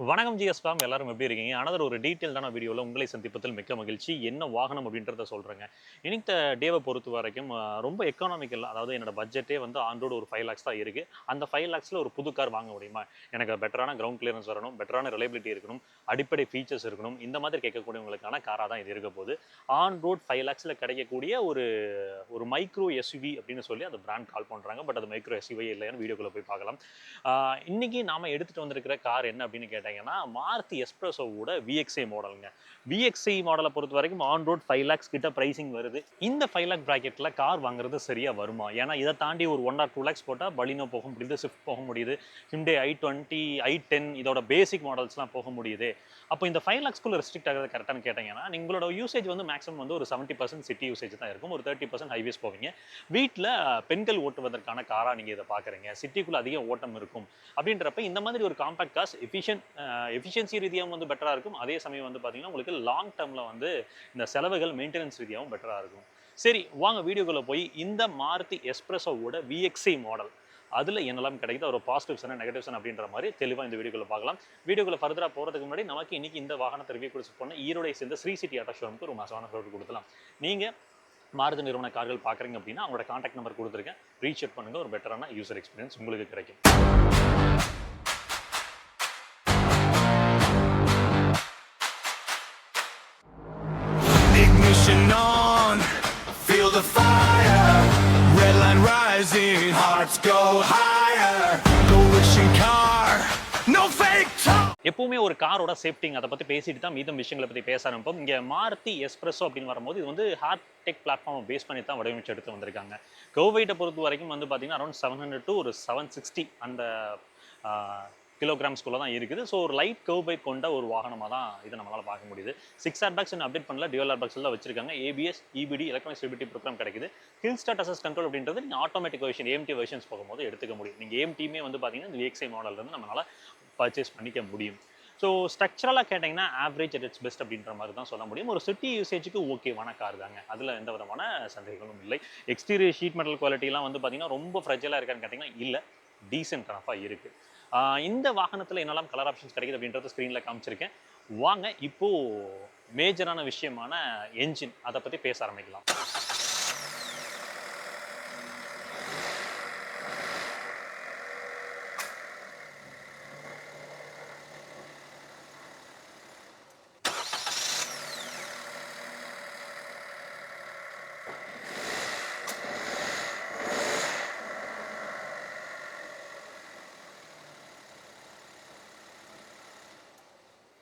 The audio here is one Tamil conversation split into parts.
வணக்கம் ஜிஎஸ் ஃபார்ம் எல்லாரும் எப்படி இருக்கீங்க? அனதர் ஒரு டீட்டெயில்டான வீடியோவில் உங்களை சந்திப்பதில் மிக்க மகிழ்ச்சி. என்ன வாகனம் அப்படின்றத சொல்கிறேங்க இனித்த டேவை பொறுத்த வரைக்கும் ரொம்ப எக்கானாமிக்கல் அதாவது என்னோட பட்ஜெட்டே வந்து ஆண்டோட ஒரு ஃபைவ் லேக்ஸ் தான் இருக்குது அந்த ஃபைவ் லேக்ஸில் ஒரு புது கார் வாங்க முடியுமா? எனக்கு பெட்டரான கிரவுண்ட் கிளியரன்ஸ் வரணும் பெட்டரான ரிலைபிலிட்டி இருக்கணும் அடிப்படை ஃபீச்சர்ஸ் இருக்கணும் இந்த மாதிரி கேட்கக்கூடியவங்களுக்கான காராக தான் இது இருக்க போகுது. ஆன் ரோட் ஃபைவ் லேக்ஸில் கிடைக்கக்கூடிய ஒரு ஒரு மைக்ரோ எஸ்யூவி அப்படின்னு சொல்லி அந்த பிராண்ட் கால் பண்ணுறாங்க பட் அது மைக்ரோ எஸ்யூவி இல்லைன்னு வீடியோக்குள்ளே போய் பார்க்கலாம். இன்றைக்கி நாம் எடுத்துகிட்டு வந்திருக்கிற கார் என்ன அப்படின்னு கேட்டிங்கன்னா மாருதி எஸ்ப்ரெஸோவோட விஎக்ஸ்ஐ மாடலுங்க விஎக்ஸ்ஐ மாடலை பொறுத்த வரைக்கும் ஆன் ரோட் ஃபைவ் லேக்ஸ் கிட்ட ப்ரைஸிங் வருது. இந்த ஃபைவ் லேக் ப்ராக்கெட்டில் கார் வாங்குறது சரியா வருமா? ஏன்னா இதை தாண்டி ஒரு ஒன் ஆர் டூ லேக்ஸ் போட்டால் பலினோ போக முடியுது ஸ்விஃப்ட் போக முடியுது Hyundai i twenty i ten இதோட பேசிக் மாடல்ஸ்லாம் போக முடியுது. அப்போ இந்த ஃபைவ் லேக்ஸ்க்குள்ள ரெஸ்ட்ரிக்ட் ஆகிறது கரெக்டானு கேட்டீங்கன்னா உங்களோட யூசேஜ் வந்து மேக்ஸிமம் வந்து ஒரு செவன்ட்டி பர்சன்ட் சிட்டி யூசேஜ் தான் இருக்கும். ஒரு தேர்ட்டி பர்சன்ட் ஹைவேஸ் போவீங்க. வீட்டில் பெண்கள் ஓட்டுவதற்கான காராக நீங்கள் இதை பார்க்குறீங்க. சிட்டிக்குள்ளே அதிக ஓட்டம் இருக்கும். அப்படின்றப்ப இந்த மாதிரி ஒரு காம்பேக்ட் காஸ் எஃபிஷியன்ட் எஃபிஷியன்சி ரீதியாகவும் வந்து பெட்டராக இருக்கும். அதே சமயம் வந்து பார்த்தீங்கன்னா உங்களுக்கு லாங் டேர்மில் வந்து இந்த செலவுகள் மெயின்டெனன்ஸ் ரீதியாகவும் பெட்டராக இருக்கும். சரி வாங்க வீடியோக்குள்ளே போய் இந்த மாருதி எஸ்ப்ரெஸோவோட விஎக்ஸ்ஐ மாடல் அதில் என்னெல்லாம் கிடைக்குது? ஒரு பாசிட்டிவ்ஸ் என்ன நெகட்டிவ்ஸ் அப்படின்ற மாதிரி தெளிவாக இந்த வீடியோக்குள்ள பார்க்கலாம். வீடியோக்குள்ள ஃபர்தராக போகிறதுக்கு முன்னாடி நமக்கு இன்றைக்கி இந்த வாகனத்தை ரிவ்யூ கொடுத்து போனால் ஈரோடை சேர்ந்த ஸ்ரீ சிட்டி ஆட்டோ ஷோரூமுக்கு ஒரு மாசமான ரோடு கொடுக்கலாம் நீங்கள் மாருதி நிறுவன கார்கள் பார்க்குறீங்க அப்படின்னா அவங்களோட காண்டாக்ட் நம்பர் கொடுத்துருக்கேன். ரீச் அவுட் பண்ணுங்கள் ஒரு பெட்டரான யூசர் எக்ஸ்பீரியன்ஸ் உங்களுக்கு கிடைக்கும். Ignition on, feel the fire. Red line rising, hearts go higher. No wishing car, no fake talk. எப்பவுமே ஒரு காரோட சேஃப்டிங் அதை பற்றி பேசிட்டு தான் மீதம் விஷயங்களை பற்றி பேச ஆரம்பிப்போம் இங்கே மாருதி எஸ்பிரஸோ அப்படின்னு வரும்போது இது வந்து ஹார்ட் டெக் பிளாட்ஃபார்மை பேஸ் பண்ணி தான் வடிவமைச்சு எடுத்து வந்திருக்காங்க கோவைட்டை பொறுத்த வரைக்கும் வந்து பார்த்தீங்கன்னா அரௌண்ட் செவன் ஹண்ட்ரட் டு ஒரு செவன் சிக்ஸ்டி அந்த கிலோகிராம்ஸ்குள்ளே தான் இருக்குது. ஸோ ஒரு லைட் கர்வ் பைக் கொண்ட ஒரு வாகனமாக தான் இதை நம்மளால் பார்க்க முடியுது. சிக்ஸ் ஆர் பேக்ஸ் அப்டேட் பண்ணல. டியூல் ஆர் பேக்ஸ் தான் வச்சிருக்காங்க. ABS EBD electronic stability program கிடைக்குது. ஹில் ஸ்டார்ட் அசஸ் கண்ட்ரோல் அப்படின்றது நீங்கள் ஆட்டோமேட்டிக் வெர்ஷன் ஏஎம்டி வெர்ஷன்ஸ் போகும்போது எடுத்துக்க முடியும். நீங்கள் ஏஎம்டியுமே வந்து பார்த்தீங்கன்னா இந்த விஎக்ஸ்ஐ மாடலேருந்து நம்மளால் பர்ச்சேஸ் பண்ணிக்க முடியும். ஸோ ஸ்ட்ரக்சரலாக கேட்டிங்கன்னா ஆவரேஜ் அட் இட்ஸ் பெஸ்ட் அப்படின்ற மாதிரி தான் சொல்ல முடியும். ஒரு சிட்டி யூசேஜுக்கு ஓகேவான கார் தாங்க. அதில் எந்த விதமான சந்தேகங்களும் இல்லை. எக்ஸ்டீரியர் ஷீட் மெட்டல் குவாலிட்டிலாம் வந்து பார்த்தீங்கன்னா ரொம்ப ஃப்ரெஜலாக இருக்கான்னு கேட்டிங்கன்னா இல்லை. டீசென்ட் ரஃபாக இருக்குது இந்த வாகனத்தில் என்னெல்லாம் கலர் ஆப்ஷன்ஸ் கிடைக்குது அப்படின்றத ஸ்க்ரீனில் காமிச்சிருக்கேன். வாங்க இப்போது மேஜரான விஷயமான என்ஜின் அதை பற்றி பேச ஆரம்பிக்கலாம்.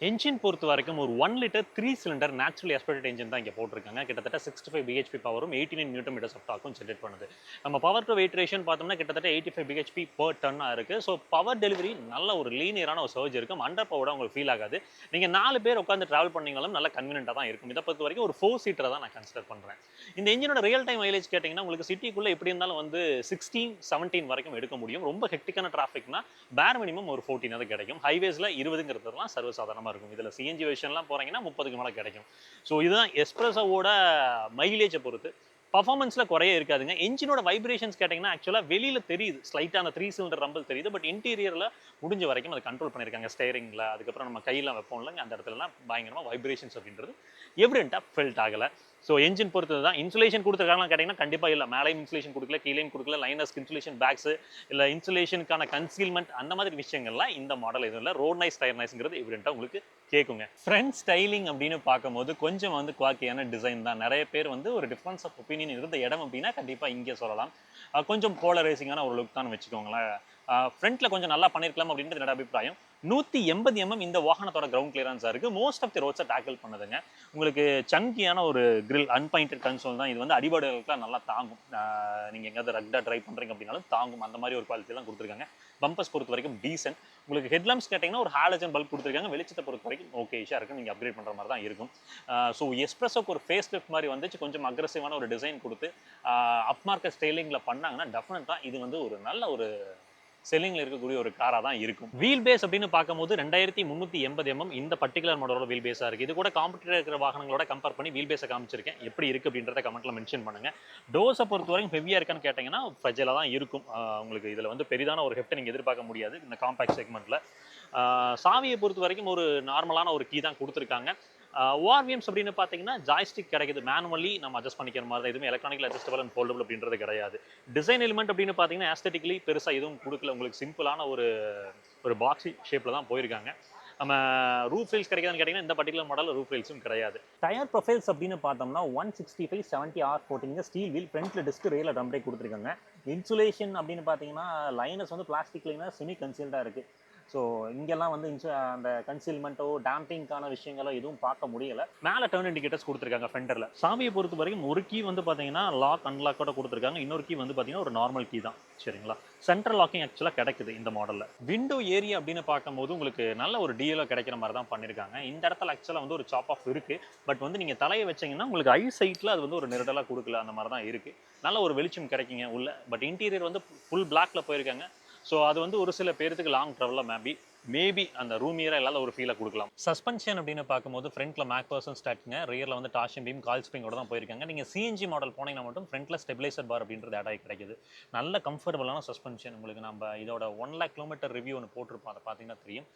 என்ஜின் பொறுத்த வரைக்கும் ஒரு one litre three cylinder natural aspirated engine தான் இங்கே போட்டிருக்காங்க. கிட்டத்தட்ட சிக்ஸ்டி ஃபைவ் பிஹெச்பி பவரும் eighty nine newton metres of டாக்கும் generate பண்ணுது. நம்ம பவர் டு வெயிட் ரேஷன் பார்த்தோம்னா கிட்டத்தட்ட எயிட்டி ஃபைவ் பிஹெச்பி பர் டன்னாக இருக்குது ஸோ பவர் டெலிவரி நல்ல ஒரு லீனியரான ஒரு சர்ஜ் இருக்கும். அண்டர் பவர்டாக உங்களுக்கு ஃபீல் ஆகாது. நீங்கள் நாலு பேர் உட்காந்து ட்ராவல் பண்ணீங்களும் நல்ல கன்வீனியன்ட்டாக தான் இருக்கும். இதை பொறுத்த வரைக்கும் ஒரு ஃபோர் சீட்டரை தான் நான் கன்சிடர் பண்ணுறேன் இந்த இன்ஜினோட ரியல் டைம் மைலேஜ் கேட்டிங்கன்னா உங்களுக்கு சிட்டிக்குள்ளே எப்படி இருந்தாலும் வந்து சிக்ஸ்டீன் செவன்டீன் வரைக்கும் எடுக்க முடியும். ரொம்ப ஹெக்டிக்கான டிராஃபிக்னா பேர் மினிமம் ஒரு ஃபோர்டீன் கிடைக்கும். ஹைவேஸில் இருபதுங்கிறதுலாம் சர்வசாதாரணமாக இருக்கும். இதில் சிஎன்ஜி வெர்ஷன்லாம் போகிறீங்கன்னா முப்பதுக்கு மேலே கிடைக்கும். ஸோ இதுதான் எஸ்ப்ரெஸோவோட மைலேஜை பொறுத்து. பர்ஃபார்மன்ஸில் குறைய இருக்காதுங்க. என்ஜினோட வைப்ரேஷன்ஸ் கேட்டிங்கன்னா ஆக்சுவலாக வெளியில் தெரியுது. ஸ்லைட்டான த்ரீ சிலிண்டர் ரம்பிள் தெரியுது. பட் இன்டீரியரில் முடிஞ்ச வரைக்கும் அதை கண்ட்ரோல் பண்ணியிருக்காங்க. ஸ்டேரிங்கில் அதுக்கப்புறம் நம்ம கையில் வைப்போம்லங்க அந்த இடத்துலலாம் பயங்கரமாக வைப்ரேஷன்ஸ் அப்படின்றது எவிடென்ட்டாக ஃபெல்ட் ஆகலை. ஸோ என்ஜின் பொறுத்தது தான். இன்சுலேஷன் கொடுத்துருக்காங்கன்னு கேட்டிங்கன்னா கண்டிப்பாக இல்லை. மேலேயும் இன்சுலேஷன் கொடுக்கல கீழேயும் கொடுக்கல லைனஸ் இன்சுலேஷன் பேக்ஸு இல்லை இன்சுலேஷனுக்கான கன்சீல்மெண்ட் அந்த மாதிரி விஷயங்கள்லாம் இந்த மாடல் எதுவும் இல்லை ரோட் நைஸ் டயர் நைஸ்ங்கிறது எவிடென்ட்டாக உங்களுக்கு கேட்குங்க ஃப்ரண்ட் ஸ்டைலிங் அப்படின்னு பார்க்கும்போது கொஞ்சம் வந்து குவாக்கியான டிசைன் தான். நிறைய பேர் வந்து ஒரு டிஃப்ரென்ஸ் ஆஃப் ஒப்பீனியன் இருந்த இடம் அப்படின்னா கண்டிப்பாக இங்கே சொல்லலாம். கொஞ்சம் போலரைசிங்கான ஒரு லுக் தான் வச்சுக்கோங்களேன். ஃப்ரண்ட்டில் கொஞ்சம் நல்லா பண்ணியிருக்கலாம் அப்படின்றது என்னோட அபிப்பிராயம். நூற்றி எண்பது எம்எம் இந்த வாகனத்தோட கிரவுண்ட் கிளியரன்ஸாக இருக்குது மோஸ்ட் ஆஃப் தி ரோட்ஸை டேக்கிள் பண்ணுதுங்க. உங்களுக்கு சங்கியான ஒரு கிரில் அன்பாயிண்டட் கன்சோல் தான். இது வந்து அடிபாடுகளுக்குலாம் நல்லா தாங்கும். நீங்கள் எங்கேயாவது ரக்டாக ட்ரைவ் பண்ணுறீங்க அப்படின்னாலும் தாங்கும். அந்த மாதிரி ஒரு குவாலிட்டிலாம் கொடுத்துருக்காங்க. பம்பர்ஸ் பொறுத்த வரைக்கும் டீசென்ட் உங்களுக்கு ஹெட்லாம்ஸ் கேட்டிங்கன்னா ஒரு ஹாலஜன் பல்ப் கொடுத்துருக்காங்க. வெளிச்சத்தை பொறுத்த வரைக்கும் ஓகே இஷாக இருக்குது நீங்கள் அப்கிரேட் பண்ணுற மாதிரி தான் இருக்கும். ஸோ எஸ்ப்ரெஸோக்கு ஒரு ஃபேஸ் லிஃப்ட் மாதிரி வந்துச்சு. கொஞ்சம் அக்ரஸிவான ஒரு டிசைன் கொடுத்து அப் மார்க்கெட் ஸ்டைலிங்கில் பண்ணாங்கன்னா டெஃபினட்டாக இது வந்து ஒரு நல்ல ஒரு செல்லிங்கில் இருக்கக்கூடிய ஒரு காராக தான் இருக்கும். வீல் பேஸ் அப்படின்னு பார்க்கும்போது ரெண்டாயிரத்தி முந்நூற்றி எண்பது எம்எம் இந்த பர்டிகுலர் மாடலோட வீல் பேஸாக இருக்குது இது கூட காம்படிட்டர் இருக்கிற வாகனங்களோட கம்பேர் பண்ணி வீல் பேஸை காமிச்சிருக்கேன். எப்படி இருக்குது அப்படின்றத கமெண்ட்டில் மென்ஷன் பண்ணுங்கள் டோஸை பொறுத்த வரைக்கும் ஹெவியாக இருக்கான்னு கேட்டிங்கன்னா ஃப்ரெஜில் தான் இருக்கும். உங்களுக்கு இதில் வந்து பெரிதான ஒரு ஹெஃப்ட்டை நீங்கள் எதிர்பார்க்க முடியாது. இந்த காம்பேக்ட் செக்மெண்ட்டில் சாவியை பொறுத்த வரைக்கும் ஒரு நார்மலான ஒரு கீ தான் கொடுத்துருக்காங்க. ஓஆர்விஎம்ஸ் அப்படின்னு பார்த்தீங்கன்னா ஜாய்ஸ்டிக் கிடைக்குது. மேனுவலி நம்ம அட்ஜஸ்ட் பண்ணிக்கிற மாதிரி தான். எதுவுமே எலக்ட்ரானிக்கல் அட்ஜஸ்டபிள் அண்ட் ஃபோல்டபிள் அப்படின்றது கிடையாது. டிசைன் எலிமெண்ட் அப்படின்னு பார்த்தீங்கன்னா ஆஸ்தட்டிக்கலி பெருசாக எதுவும் கொடுக்கல. உங்களுக்கு சிம்பிளான ஒரு ஒரு பாக்ஸி ஷேப்பில் தான் போயிருக்காங்க. நம்ம ரூஃப் ரீல்ஸ் கிடைக்காதுன்னு கேட்டிங்கன்னா இந்த பர்டிகுலர் மாடல் ரூஃப் ரீல்ஸும் கிடையாது. டயர் ப்ரொஃபைல்ஸ் அப்படின்னு பார்த்தோம்னா one sixty five seventy R போட்டிங்க ஸ்டீல் வீல் ஃப்ரண்ட்டில் டிஸ்க் ரேல ட்ரம் கொடுத்துருக்காங்க. இன்சுலேஷன் அப்படின்னு பார்த்தீங்கன்னா லைனஸ் வந்து பிளாஸ்டிக் லைனாக செமி கன்சீல்டாக இருக்குது ஸோ இங்கெல்லாம் வந்து இன்சு அந்த கன்சீல்மெண்ட்டோ டேம்பிங்கான விஷயங்களோ எதுவும் பார்க்க முடியல. மேலே டர்ன் இண்டிகேட்டர்ஸ் கொடுத்துருக்காங்க ஃபெண்டரில் சாமியை பொறுத்த வரைக்கும் ஒரு கீ வந்து பார்த்தீங்கன்னா லாக் அன்லாக்கோட கொடுத்துருக்காங்க. இன்னொரு கீ வந்து பார்த்தீங்கன்னா ஒரு நார்மல் கீ தான். சரிங்களா? சென்ட்ரல் லாக்கிங் ஆக்சுவலாக கிடைக்குது இந்த மாடலில் விண்டோ ஏரியா அப்படின்னு பார்க்கும்போது உங்களுக்கு நல்ல ஒரு டீலோ கிடைக்கிற மாதிரி தான் பண்ணியிருக்காங்க இந்த இடத்துல ஆக்சுவலாக வந்து ஒரு சாப் ஆஃப் இருக்குது பட் வந்து நீங்கள் தலையை வச்சிங்கன்னா உங்களுக்கு ஐ சைட்டில் அது வந்து ஒரு நெருடலாக கொடுக்கல அந்த மாதிரி தான் இருக்குது நல்ல ஒரு வெளிச்சம் கிடைக்குங்க உள்ள. பட் இன்டீரியர் வந்து ஃபுல் பிளாக்ல போயிருக்காங்க. ஸோ அது வந்து ஒரு சில பேர்த்துக்கு லாங் ட்ராவலாக மேபி மேபி அந்த ரூமியராக இல்லாத ஒரு ஃபீலை கொடுக்கலாம். சஸ்பென்ஷன் அப்படின்னு பார்க்கும்போது ஃப்ரண்ட்டில் மேக் பர்சன் ஸ்டார்டிங்க ரியரில் வந்து டாஷன் பீம் கால் ஸ்ப்ரிங்கோட தான் போயிருக்காங்க. நீங்கள் சிஎன்ஜி மாடல் போனீங்கன்னா மட்டும் ஃப்ரண்ட்டில் ஸ்டெபிலைசர் பார் அப்படின்றது ஆட் ஆகி கிடைக்குது. நல்ல கம்ஃபர்டபுளான சஸ்பென்ஷன் உங்களுக்கு நம்ம இதோட ஒன் லேக் கிலோமீட்டர் ரிவ்யூ ஒன்று போட்டிருப்போம். அதை பார்த்தீங்கன்னா தெரியும்.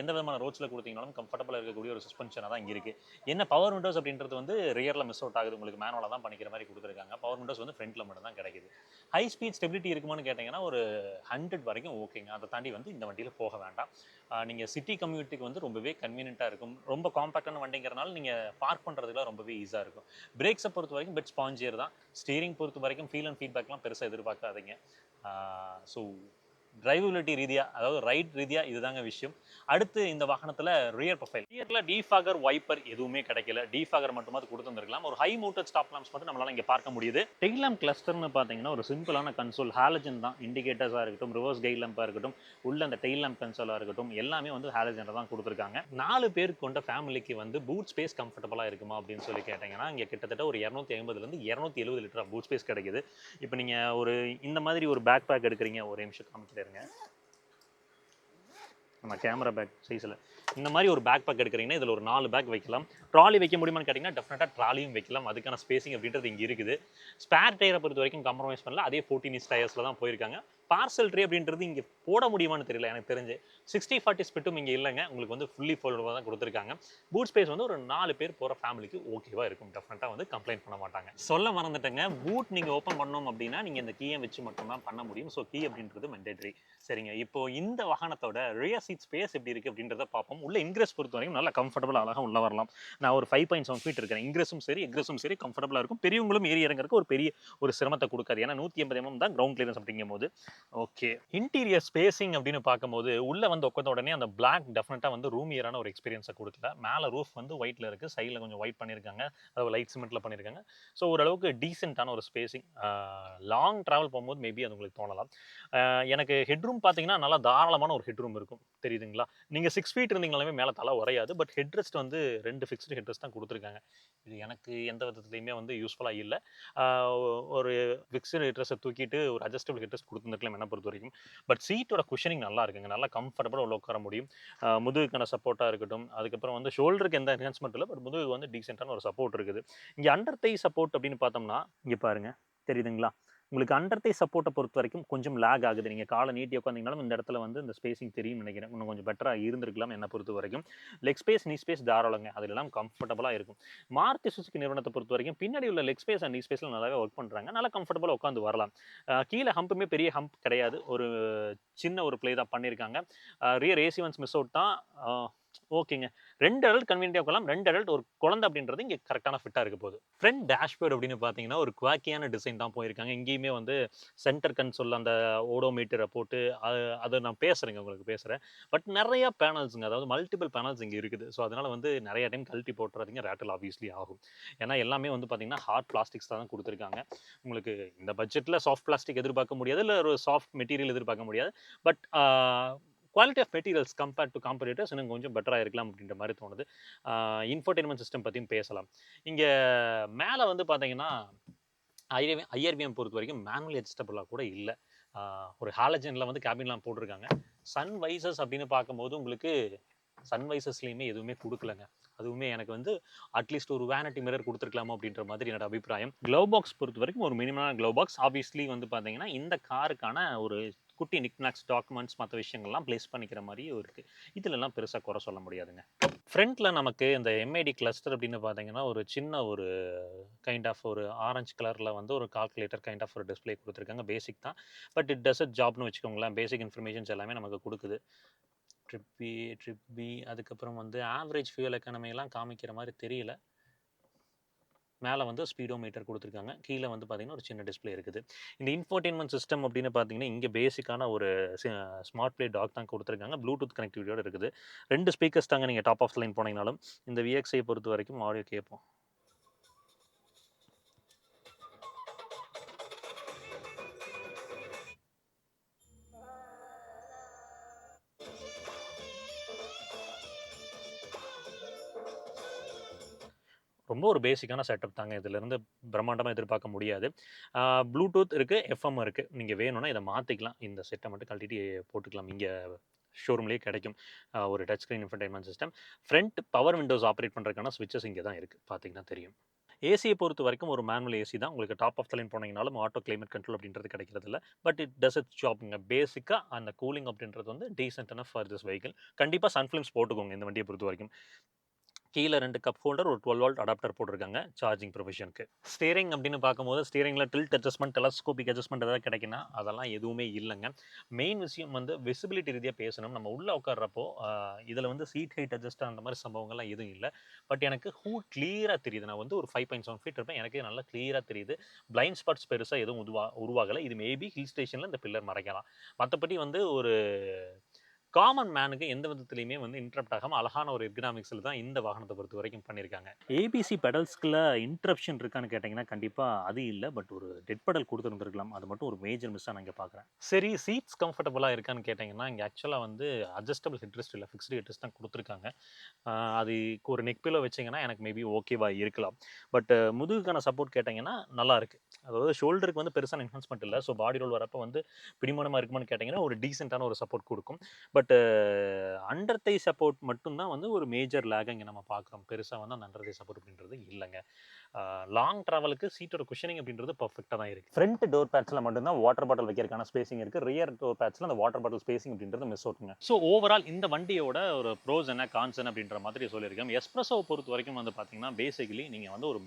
எந்த விதமான ரோட்ஸில் கொடுத்தீங்கனாலும் கம்ஃபர்டபுளாக இருக்கக்கூடிய ஒரு சஸ்பென்ஷனாக தான் இங்கே இருக்குது என்ன பவர் விண்டோஸ் அப்படின்றது வந்து ரியரில் மிஸ் அவுட் ஆகுது. உங்களுக்கு மேனுவலாக தான் பண்ணிக்கிற மாதிரி கொடுத்துருக்காங்க. பவர் விண்டோஸ் வந்து ஃப்ரண்ட்டில் மட்டும் தான் கிடைக்குது. ஹை ஸ்பீட் ஸ்டெபிலிட்டி இருக்குமான்னு கேட்டிங்கன்னா ஒரு ஹண்ட்ரட் வரைக்கும் ஓகேங்க அதை தாண்டி வந்து இந்த வண்டியில் போக வேண்டாம். நீங்கள் சிட்டி கம்யூனிட்டிக்கு வந்து ரொம்பவே கன்வீனியண்ட்டாக இருக்கும். ரொம்ப காம்பாக்டான வண்டிங்கிறனால நீங்கள் பார்க் பண்ணுறதுக்குலாம் ரொம்பவே ஈஸியாக இருக்கும். பிரேக்ஸை பொறுத்த வரைக்கும் பெட் ஸ்பாஞ்சியர் தான். ஸ்டீரிங் பொறுத்த வரைக்கும் ஃபீல் அண்ட் ஃபீட்பேக்லாம் பெருசாக எதிர்பார்க்காதீங்க. ஸோ டிரைவபிலிட்டி ரீதியாக அதாவது ரைட் ரீதியாக இதுதாங்க விஷயம். அடுத்து இந்த வாகனத்தில் ரியர் ப்ரொஃபைல் ரியரில் டீஃபாகர் வைப்பர் எதுவுமே கிடைக்கல. டீஃபாகர் மட்டுமாவது கொடுத்துருந்துருக்கலாம் ஒரு ஹை மோட்டர் ஸ்டாப் லாம்ப்ஸ் மட்டும் நம்மளால் இங்கே பார்க்க முடியுது. டெய்ல் லேம்ப் கிளஸ்டர்னு பார்த்தீங்கன்னா ஒரு சிம்பிளான கன்சோல் ஹாலஜன் தான். இண்டிகேட்டர்ஸாக இருக்கட்டும் ரிவர்ஸ் கை லேம்பாக இருக்கட்டும் உள்ள அந்த டெய்ல் லேம்ப் கன்சோலாக இருக்கட்டும் எல்லாமே வந்து ஹாலஜனை தான் கொடுத்துருக்காங்க. நாலு பேர் கொண்ட ஃபேமிலிக்கு வந்து பூட் ஸ்பேஸ் கம்ஃபர்டபுளாக இருக்குமா அப்படின்னு சொல்லி கேட்டிங்கன்னா இங்கே கிட்டத்தட்ட ஒரு இரநூத்தி ஐம்பதுலேருந்து இரநூத்தி எழுபது லிட்டர் பூட் ஸ்பேஸ் கிடைக்குது. இப்போ நீங்கள் ஒரு இந்த மாதிரி ஒரு பேக் பேக் எடுக்கிறீங்க ஒரு நிமிஷம் காமிச்சிட்டு இருங்க. நம்ம கேமரா பேக் சைஸில் இந்த மாதிரி ஒரு பேக் பேக் எடுக்கிறீங்கன்னா இதில் ஒரு நாலு பேக் வைக்கலாம். ட்ராலி வைக்க முடியுமான்னு கேட்டிங்கன்னா டெஃபினட்டாக ட்ராலியும் வைக்கலாம். அதுக்கான ஸ்பேசிங் அப்படின்றது இங்கே இருக்குது. ஸ்பேர் டயரை பொறுத்த வரைக்கும் காம்ப்ரமைஸ் பண்ணல. அதே ஃபோர்டீன் இன்ச் டயர்ஸில் தான் போயிருக்காங்க. பார்சல் ட்ரே அப்படின்றது இங்கே போட முடியுமான்னு தெரியல எனக்கு தெரிஞ்சு. சிக்ஸ்டி ஃபார்ட்டி ஸ்பிட்டும் இங்கே இல்லைங்க. உங்களுக்கு வந்து ஃபுல்லி ஃபோல்டபுளாக தான் கொடுத்துருக்காங்க. பூட் ஸ்பேஸ் வந்து ஒரு நாலு பேர் போகிற ஃபேமிலிக்கு ஓகேவாக இருக்கும். டெஃபினட்டாக வந்து கம்ப்ளைண்ட் பண்ண மாட்டாங்க. சொல்ல மறந்துட்டேங்க. பூட் நீங்கள் ஓப்பன் பண்ணோம் அப்படின்னா நீங்கள் இந்த கீயை வச்சு மட்டும்தான் பண்ண முடியும். ஸோ கீ அப்படின்றது மெண்டேட்ரி சரிங்க. இப்போ இந்த வாகனத்தோட ரியர் சீட் ஸ்பேஸ் எப்படி இருக்குது அப்படின்றத பார்ப்போம். உள்ள இன்க்ரெஸ் பொறுத்த வரைக்கும் நல்லா கம்ஃபர்டபுள் அழகாக உள்ள வரலாம். நான் ஒரு ஃபைவ் பாயிண்ட் செவன் ஃபீட் இருக்கிறேன். இன்க்ரெஸும் சரி எக்ரெஸும் சரி கம்ஃபர்டபுளாக இருக்கும். பெரியவங்களும் ஏறி இறங்குறதுக்கு ஒரு பெரிய ஒரு சிரமத்தை கொடுக்காது. ஏன்னா நூற்றி எண்பது எம்எம் தான் கிரவுண்ட் கிளியரன்ஸ் அப்படிங்கும் போது ஓகே இன்டீரியர் ஸ்பேசிங் அப்படின்னு பார்க்கும்போது உள்ள வந்து உட்காந்த உடனே அந்த பிளாக் டெஃபினட்டாக வந்து ரூமியரான ஒரு எக்ஸ்பீரியன்ஸை கொடுக்கல. மேலே ரூஃப் வந்து ஒயிட்டில் இருக்குது சைடில் கொஞ்சம் ஒயிட் பண்ணியிருக்காங்க அதாவது லைட் சிமெண்ட்டில் பண்ணியிருக்காங்க ஸோ ஓரளவுக்கு டீசெண்டான ஒரு ஸ்பேசிங் லாங் ட்ராவல் போகும்போது மேபி அது உங்களுக்கு தோணலாம். எனக்கு ஹெட்ரூம் பார்த்தீங்கன்னா நல்லா தாராளமான ஒரு ஹெட் ரூம் இருக்கும். தெரியுதுங்களா? நீங்கள் சிக்ஸ் ஃபீட் இருந்தீங்களாலுமே மேலே தலை உரையாது பட் ஹெட் ரெஸ்ட் வந்து ரெண்டு ஃபிக்ஸ்டு ஹெட்ரெஸ்ட் தான் கொடுத்துருக்காங்க. இது எனக்கு எந்த விதத்துலையுமே வந்து யூஸ்ஃபுல்லாக இல்லை. ஒரு ஃபிக்ஸ்டு ஹெட்ரெஸ்ட்டை தூக்கிட்டு ஒரு அட்ஜஸ்டபிள் ஹெட்ரெஸ்ட் கொடுத்துருக்கலாம் என்ன பொறுத்த வரைக்கும் பட் சீட்டோட குஷனிங் நல்லா இருக்குங்க. நல்லா கம்ஃபர்டபுளாக உள்ள உட்கார முடியும். முதுகுக்கான சப்போர்ட்டாக இருக்கட்டும். அதுக்கப்புறம் வந்து ஷோல்டருக்கு எந்த என்ஹான்ஸ்மெண்ட் இல்லை. பட் முதுகு வந்து டீசெண்டான ஒரு சப்போர்ட் இருக்குது. இங்கே அண்டர் தை சப்போர்ட் அப்படின்னு பார்த்தோம்னா இங்கே பாருங்கள் தெரியுதுங்களா? உங்களுக்கு அண்டர் சப்போர்ட்டை பொறுத்த வரைக்கும் கொஞ்சம் லேக் ஆகுது. நீங்கள் காலை நீட்டி உட்காந்திங்கனாலும் இந்த இடத்துல வந்து இந்த ஸ்பேசிங் தெரியும் நினைக்கிறேன். இன்னும் கொஞ்சம் பெட்டராக இருந்திருக்கலாம் என்னை பொறுத்த வரைக்கும். லெக் ஸ்பேஸ் நீ ஸ்பேஸ் தாராளங்க. அதெல்லாம் கம்ஃபர்டபுளாக இருக்கும். மாருதி சுசுக்கு நிறுவனத்தை பொறுத்த வரைக்கும் பின்னாடி உள்ள லெக் ஸ்பேஸ் அண்ட் நீ ஸ்பேஸில் நல்லாவே ஒர்க் பண்ணுறாங்க நல்லா கம்ஃபர்டபுளாக உட்காந்து வரலாம். கீழே ஹம்புமே பெரிய ஹம்ப் கிடையாது. ஒரு சின்ன ஒரு ப்ளே தான் பண்ணியிருக்காங்க rear AC vents miss out தான். ஓகேங்க. ரெண்டு அடல்ட் கன்வீனியாக உட்கலாம் ரெண்டு அடல்ட் ஒரு குழந்தை அப்படின்றது இங்கே கரெக்டான ஃபிட்டாக இருக்க போகுது. ஃப்ரண்ட் டேஷ்போர்ட் அப்படின்னு பார்த்தீங்கன்னா ஒரு குவாக்கியான டிசைன் தான் போயிருக்காங்க. இங்கேயுமே வந்து சென்டர் கன்சோல் அந்த ஓடோமீட்டரை போட்டு அது அதை நான் பேசுகிறேங்க உங்களுக்கு பேசுகிறேன் பட் நிறைய பேனல்ஸுங்க அதாவது மல்டிபிள் பேனல்ஸ் இங்கே இருக்குது. ஸோ அதனால் வந்து நிறைய டைம் கழட்டி போட்டுறதுங்க. ரேட்டில் ஆப்வியஸ்லி ஆகும். ஏன்னா எல்லாமே வந்து பார்த்தீங்கன்னா ஹார்ட் பிளாஸ்டிக்ஸ் தான் கொடுத்துருக்காங்க. உங்களுக்கு இந்த பட்ஜெட்டில் சாஃப்ட் பிளாஸ்டிக் எதிர்பார்க்க முடியாது. இல்லை ஒரு சாஃப்ட் மெட்டீரியல் எதிர்பார்க்க முடியாது. But quality of materials compared to competitors இன்னும் கொஞ்சம் பெட்டராக இருக்கலாம் அப்படின்ற மாதிரி தோணுது. இன்ஃபர்டெயின்மெண்ட் சிஸ்டம் பற்றியும் பேசலாம். இங்கே மேலே வந்து பார்த்தீங்கன்னா ஐஆர்வி ஐஆர்பிஎம் பொறுத்த வரைக்கும் மேனுவல் அட்ஜஸ்டபிளாக கூட இல்லை. ஒரு ஹாலஜனில் வந்து கேபின்லாம் போட்டிருக்காங்க. சன் வைசஸ் அப்படின்னு பார்க்கும்போது உங்களுக்கு சன் வைசஸ்லேயுமே எதுவுமே கொடுக்கலங்க. அதுவுமே எனக்கு வந்து அட்லீஸ்ட் ஒரு வேனட்டி மிரர் கொடுத்துருக்கலாமா அப்படின்ற மாதிரி என்னோட அபிப்பிராயம். க்ளவ் பாக்ஸ் பொறுத்த வரைக்கும் ஒரு மினிமமான க்ளவ் பாக்ஸ் ஆப்வியஸ்லி வந்து பார்த்தீங்கன்னா இந்த காருக்கான ஒரு குட்டி நிக்னாக்ஸ் டாக்குமெண்ட்ஸ் மற்ற விஷயங்கள்லாம் ப்ளேஸ் பண்ணிக்கிற மாதிரியும் இருக்குது இதுலலாம் பெருசாக குறை சொல்ல முடியாதுங்க. ஃப்ரண்ட்டில் நமக்கு இந்த எம்ஐடி கிளஸ்டர் அப்படின்னு பார்த்தீங்கன்னா ஒரு சின்ன ஒரு கைண்ட் ஆஃப் ஒரு ஆரஞ்சு கலரில் வந்து ஒரு கால்குலேட்டர் கைண்ட் ஆஃப் ஒரு டிஸ்ப்ளே கொடுத்துருக்காங்க. பேசிக் தான். பட் இட் டஸ் ஜாப்னு வச்சுக்கோங்களேன். பேசிக் இன்ஃபர்மேஷன்ஸ் எல்லாமே நமக்கு கொடுக்குது. ட்ரிப் பி ட்ரிப் பி அதுக்கப்புறம் வந்து ஆவரேஜ் ஃபியூல் எக்கானமிலாம் காமிக்கிற மாதிரி தெரியல. மேலே வந்து ஸ்பீடோ மீட்டர் கொடுத்துருக்காங்க. கீழே வந்து பார்த்தீங்கன்னா ஒரு சின்ன டிஸ்ப்ளே இருக்குது. இந்த இன்ஃபோர்டெயின்மெண்ட் சிஸ்டம் அப்படின்னு பார்த்தீங்கன்னா இங்கே பேசிக்கான ஒரு ஸ்மார்ட் ப்ளே டாக் தான் கொடுத்துருக்காங்க. ப்ளூடூத் கனெக்டிவிட்டியோடு இருக்குது. ரெண்டு ஸ்பீக்கர்ஸ் தாங்க நீங்கள் டாப் ஆஃப் லைன் போனீங்கனாலும் இந்த விஎக்ஸை பொறுத்த வரைக்கும் ஆடியோ கேட்போம். ரொம்ப ஒரு பேசிக்கான செட்டப் தாங்க. இதிலேருந்து பிரம்மாண்டமாக எதிர்பார்க்க முடியாது. ப்ளூடூத் இருக்குது எஃப்எம் இருக்குது நீங்கள் வேணும்னா இதை மாற்றிக்கலாம் இந்த செட்டை மட்டும் கழட்டிட்டு போட்டுக்கலாம். இங்கே ஷோரூம்லேயே கிடைக்கும். ஒரு touch screen infotainment system front power windows operate பண்ணுறதுக்கான ஸ்விட்சஸ் இங்கே தான் இருக்குது பார்த்தீங்கன்னா தெரியும். ஏசியை பொறுத்த வரைக்கும் ஒரு மேனுவல் ஏசி தான். உங்களுக்கு டாப் ஆஃப் லைன் போனீங்கனாலும் ஆட்டோ கிளைமேட் கண்ட்ரோல் அப்படின்றது கிடைக்கிறது இல்லை. பட் இட் டஸ் இட் ஜாப்ங்க பேசிக்காக அந்த கூலிங் அப்படின்றது வந்து டீசென்ட் ஃபார் திஸ் வெஹிக்கிள் கண்டிப்பாக சன்ஃபிலிம்ஸ் போட்டுக்கோங்க இந்த வண்டியை பொறுத்த வரைக்கும் கீழே ரெண்டு கப் ஹோல்டர் ஒரு டுவெல் வால்ட் அடாப்டர் போட்டிருக்காங்க சார்ஜிங் ப்ரொவிஷனுக்கு ஸ்டீரிங் அப்படின்னு பார்க்கும்போது ஸ்டீரிங்கில் டில்ட் அட்ஜஸ்ட்மெண்ட் டெலஸ்கோபிக் அட்ஜஸ்ட்மெண்ட் எதாவது கிடைக்குன்னா அதெல்லாம் எதுவுமே இல்லைங்க. மெயின் விஷயம் வந்து விசிபிலிட்டி ரீதியாக பேசணும். நம்ம உள்ளே உட்கார்றப்போ இதில் வந்து சீட் ஹைட் அட்ஜஸ்ட் அந்த மாதிரி சம்பவங்கள்லாம் எதுவும் இல்லை. பட் எனக்கு ஹூ கிளியராக தெரியுது. நான் வந்து ஒரு ஃபைவ் பாயிண்ட் செவன் ஃபீட் இருப்பேன். எனக்கு நல்லா கிளியராக தெரியுது. பிளைண்ட் ஸ்பாட்ஸ் பெருசாக எதுவும் உருவா உருவாகலை. இது மேபி ஹில் ஸ்டேஷனில் இந்த பில்லர் மறைக்கலாம். மற்றபடி வந்து ஒரு காமன் மேனுக்கு எந்த விதத்துலையுமே வந்து இன்ட்ரப்ட் ஆகாமல் அழகான ஒரு எக்னாமிக்ஸில் தான் இந்த வாகனத்தை பொறுத்த வரைக்கும் பண்ணியிருக்காங்க ஏபிசி பெடல்ஸ்க்குள்ள இன்ட்ரப்ஷன் இருக்கான்னு கேட்டிங்கன்னா கண்டிப்பாக அது இல்லை பட் ஒரு டெட் பெடல் கொடுத்துருந்துருக்கலாம் அது மட்டும் ஒரு மேஜர் மிஸ்ஸாக நான் இங்கே பார்க்குறேன் சரி சீட்ஸ் கம்ஃபர்டபுளாக இருக்கான்னு கேட்டிங்கன்னா இங்கே ஆக்சுவலாக வந்து அட்ஜஸ்டபிள் ஹெட்ரெஸ்ட் இல்லை ஃபிக்ஸ்டு ஹெட்ரெஸ்ட் தான் கொடுத்துருக்காங்க. அது ஒரு நெக் பிலோ வச்சிங்கன்னா எனக்கு மேபி ஓகேவா இருக்கலாம். பட் முதுகுக்கான சப்போர்ட் கேட்டிங்கன்னா நல்லா இருக்கு. அதாவது ஷோல்டருக்கு வந்து பெருசான என்ஹான்ஸ்மெண்ட் இல்லை ஸோ பாடி ரோல் வரப்போ வந்து பிடிமானமாக இருக்குமான்னு கேட்டிங்கன்னா ஒரு டீசெண்டான ஒரு சப்போர்ட் கொடுக்கும். பட் அண்டர் தை சப்போர்ட் மட்டும்தான் வந்து ஒரு மேஜர் லேக் இங்கே நம்ம பார்க்குறோம். பெருசாக வந்து அந்த அண்டர் தை சப்போர்ட் அப்படின்றது இல்லைங்க. லாங் ட்ராவலுக்கு சீட்டோட குஷனிங் அப்படின்றது பர்ஃபெக்டாக தான் இருக்குது ஃப்ரண்ட் டோர் பேட்சில் மட்டும்தான் வாட்டர் பாட்டில் வைக்கிறதுக்கான ஸ்பேசிங் இருக்குது ரியர் டோர் பேட்சில் அந்த வாட்டர் பாட்டில் ஸ்பேசிங் அப்படின்றது மிஸ் அவுட்டுங்க ஸோ ஓவரால் இந்த வண்டியோட ஒரு ப்ரோஸ் என்ன கான்ஸ் என்ன அப்படின்ற மாதிரி சொல்லியிருக்கேன். எஸ்ப்ரெஸோவை பொறுத்த வரைக்கும் வந்து பார்த்தீங்கன்னா பேசிக்கலி நீங்கள் வந்து ஒரு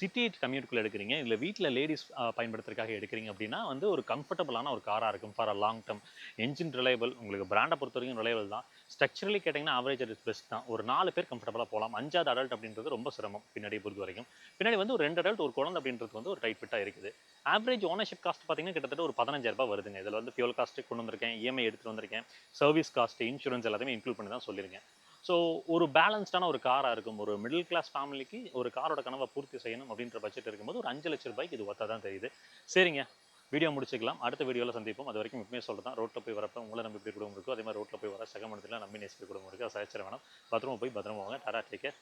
சிட்டி கம்யூனிட்டிக்குள்ள எடுக்கிறீங்க. இல்லை வீட்டில் லேடிஸ் பயன்படுத்துறதுக்காக எடுக்கிறீங்க அப்படின்னா வந்து ஒரு கம்ஃபர்டபுளான ஒரு காராக இருக்கும். For a long term engine reliable உங்களுக்கு பிராண்டை பொறுத்த வரைக்கும் ரிலையபிள் தான். ஸ்ட்ரக்சரலி கேட்டிங்கன்னா ஆவரேஜ் இஸ் பெஸ்ட் தான். ஒரு நாலு பேர் கம்ஃபர்டபுளாக போகலாம். அஞ்சாவது அடல்ட் அப்படின்றது ரொம்ப சிரமம் பின்னாடி பொறுத்த வரைக்கும். பின்னாடி வந்து ஒரு ரெண்டு அடல்ட் ஒரு குழந்தை அப்படின்றது வந்து ஒரு டைட் ஃபிட்டாக இருக்குது. ஆவரேஜ் ஓனர்ஷிப் காஸ்ட் பார்த்தீங்கன்னா கிட்டத்தட்ட ஒரு 15000 ரூபாய் வருதுங்க. இதில் வந்து ஃபியூல் காஸ்ட்டு கொண்டு வந்திருக்கேன் இஎம்ஐ எடுத்துகிட்டு வந்திருக்கேன் சர்வீஸ் காஸ்ட் இன்சூரன்ஸ் எல்லாத்தையுமே இன்க்ளூட் பண்ணி தான் சொல்லியிருக்கேன். ஸோ ஒரு பேலன்ஸ்டான ஒரு காராக இருக்கும். ஒரு மிடில் கிளாஸ் ஃபேமிலிக்கு ஒரு காரோட கனவை பூர்த்தி செய்யணும் அப்படின்ற பட்ஜெட் இருக்கும்போது ஒரு அஞ்சு லட்ச ரூபாய்க்கு இது ஒத்தா தான் தெரியுது. சரிங்க. வீடியோ முடிச்சுக்கலாம். அடுத்த வீடியோவில் சந்திப்போம். அது வரைக்கும் எப்பவுமே சொல்கிறேன் ரோட்டில் போய் வரப்போ உங்களை நம்பி எப்படி குடும்பம் இருக்கும் அதே மாதிரி ரோட்டில் போய் வர சகமணத்தில் நம்பி நேசிக்க குடும்பம் இருக்குது அதை சயச்சிட வேணாம். பத்திரமா போய் பத்திரமா வாங்க. Tata take care